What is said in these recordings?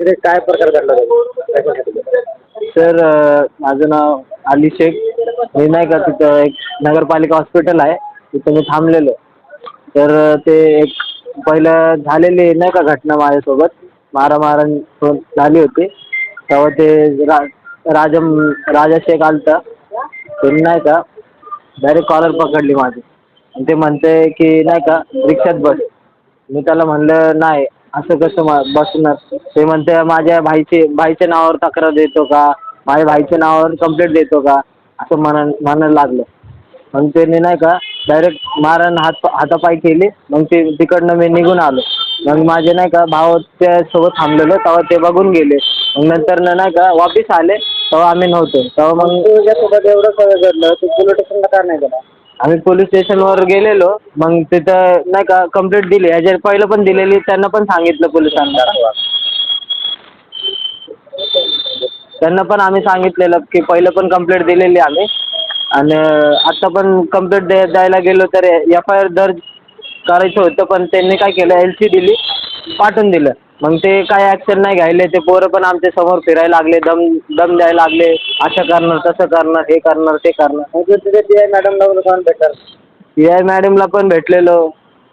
तिथे काय प्रकार घडला? सर माझं नाव अली शेख. मी नाही का तिथं एक नगरपालिका हॉस्पिटल आहे. तिथं मी थांबलेलो. तर ते एक पहिलं झालेली नाही का घटना माझ्यासोबत. मारामारण झाली होती. तेव्हा ते रा राजम राजा शेख आलता. त्यांनी नाही का डायरेक्ट कॉलर पकडली माझी. आणि ते म्हणते की नाही का रिक्षात बस. मी त्याला म्हणलं नाही असं कसं मग बसणार? ते म्हणते माझ्या भाईचे भाईच्या नावावर तक्रार देतो का? माझ्या भाईच्या नावावर कंप्लेंट देतो का? असं म्हणा म्हणायला लागलं. मग त्यांनी नाही का डायरेक्ट मारण हात हातापाय केली. मग ते तिकडनं मी निघून आलो. मग माझे नाही का भाव त्यासोबत थांबलेलो. तेव्हा ते बघून गेले. मग नंतर नाही का वापिस आले. तेव्हा आम्ही नव्हतो. तेव्हा मग तुझ्यासोबत एवढं सगळं घडलं तू पोलीस स्टेशनला का नाही गेला? आम्ही पोलीस स्टेशनवर गेलेलो. मग तिथं नाही का कंप्लेंट दिली. ह्याच्या पहिलं पण दिलेली त्यांना पण सांगितलं पोलिसांना. त्यांना पण आम्ही सांगितलेलं की पहिलं पण कंप्लेंट दिलेली आम्ही. आणि आत्ता पण कंप्लेंट द्या द्यायला गेलो तर एफ आय आर दर्ज करायचं होतं पण त्यांनी काय केलं एल सी दिली पाठवून दिलं. मग ते काय ॲक्शन नाही घ्यायले ते पोरं पण आमच्यासमोर फिरायला लागले दम दम द्यायला लागले. असं करणार तसं करणार हे करणार ते करणार. टी आय मॅडमला वगैरे कोण भेटणार? पी आय मॅडमला पण भेटलेलो.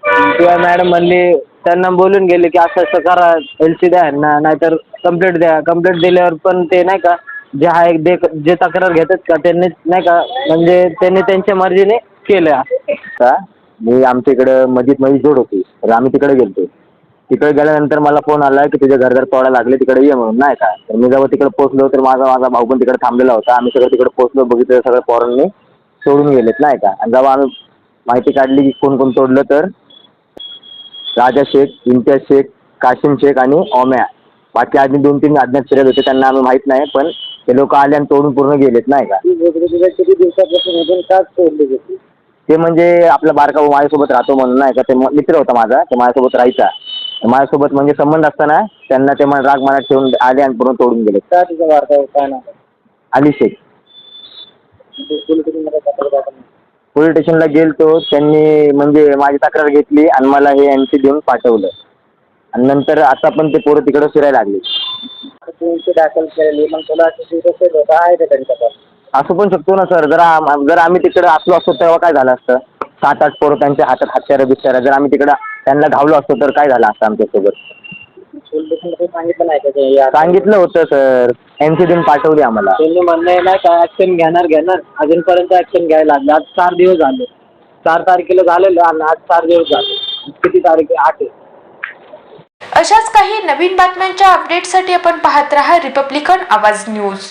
पी आय मॅडम म्हणली त्यांना बोलून गेले की असं असं करा एल सी द्या ना नाहीतर कंप्लेंट द्या. कंप्लेंट दिल्यावर पण ते नाही का जे आहे दे जे तक्रार घेतात का त्यांनी नाही का म्हणजे त्यांनी त्यांच्या मर्जीने केलं का? मी आमच्या इकडं मस्जिदमध्ये जोड होती. तर आम्ही तिकडे गेलतो. तिकडे गेल्यानंतर मला फोन आला की तुझे घर घर तोडायला लागले तिकडे ये म्हणून नाही का? तर मी जेव्हा तिकडे पोहोचलो तर माझा माझा भाऊ पण तिकडे थांबलेला होता. आम्ही सगळं तिकडे पोहोचलो बघितलं सगळं पोरांनी सोडून गेलेत नाही का? आणि जेव्हा आम्ही माहिती काढली की कोण कोण तोडलं तर राजा शेख इम्तियाज शेख काशिम शेख आणि ओम्या. बाकी आधी दोन तीन अज्ञात फिरत होते त्यांना आम्ही माहीत नाही पण ते लोक आले आणि तोडून पूर्ण गेलेत नाही का? किती दिवसापासून काच सोडली गेली ते म्हणजे आपला बारका भाऊ माझ्यासोबत राहतो म्हणून नाही का? ते म- मित्र होता माझा ते माझ्यासोबत राहायचा. माझ्यासोबत म्हणजे संबंध असताना त्यांना ते मला राग मनात ठेवून आले आणि पूर्ण तोडून गेले. का तिचं वार्ता काय नाव? अली शेख पोलीस स्टेशनला काय तक्रार दाखल. पोलीस स्टेशनला गेलतो. त्यांनी म्हणजे माझी तक्रार घेतली आणि मला हे एम सी देऊन पाठवलं. आणि नंतर आता पण ते पोरं तिकडं फिरायला लागले. आता तू इथे दाखल केलेली. मग तुला असं होतं आहे का? असू पण शकतो ना सर जर आम- जर आम्ही तिकडे असलो असतो तेव्हा काय झालं असतं? सात आठ पोरं त्यांच्या हातात हत्यारं बित्यारं जर आम्ही तिकडं त्यांना धावलो असतो तर काय झालं असतं आमच्यासोबत सांगितलं नाही का ते या- सांगितलं होतं सर. एम सी देऊन पाठवली आम्हाला. त्यांनी म्हणणं आहे नाही का ॲक्शन घेणार घेणार. अजूनपर्यंत ॲक्शन घ्यायला लागले. आज चार दिवस झाले. चार तारखेला झालेलं आणि आज चार दिवस झाले. किती तारीख आहे? आठ आहे. अशाच काही नवीन बातम्यांच्या अपडेटसाठी आपण पाहत रहा रिपब्लिकन आवाज न्यूज.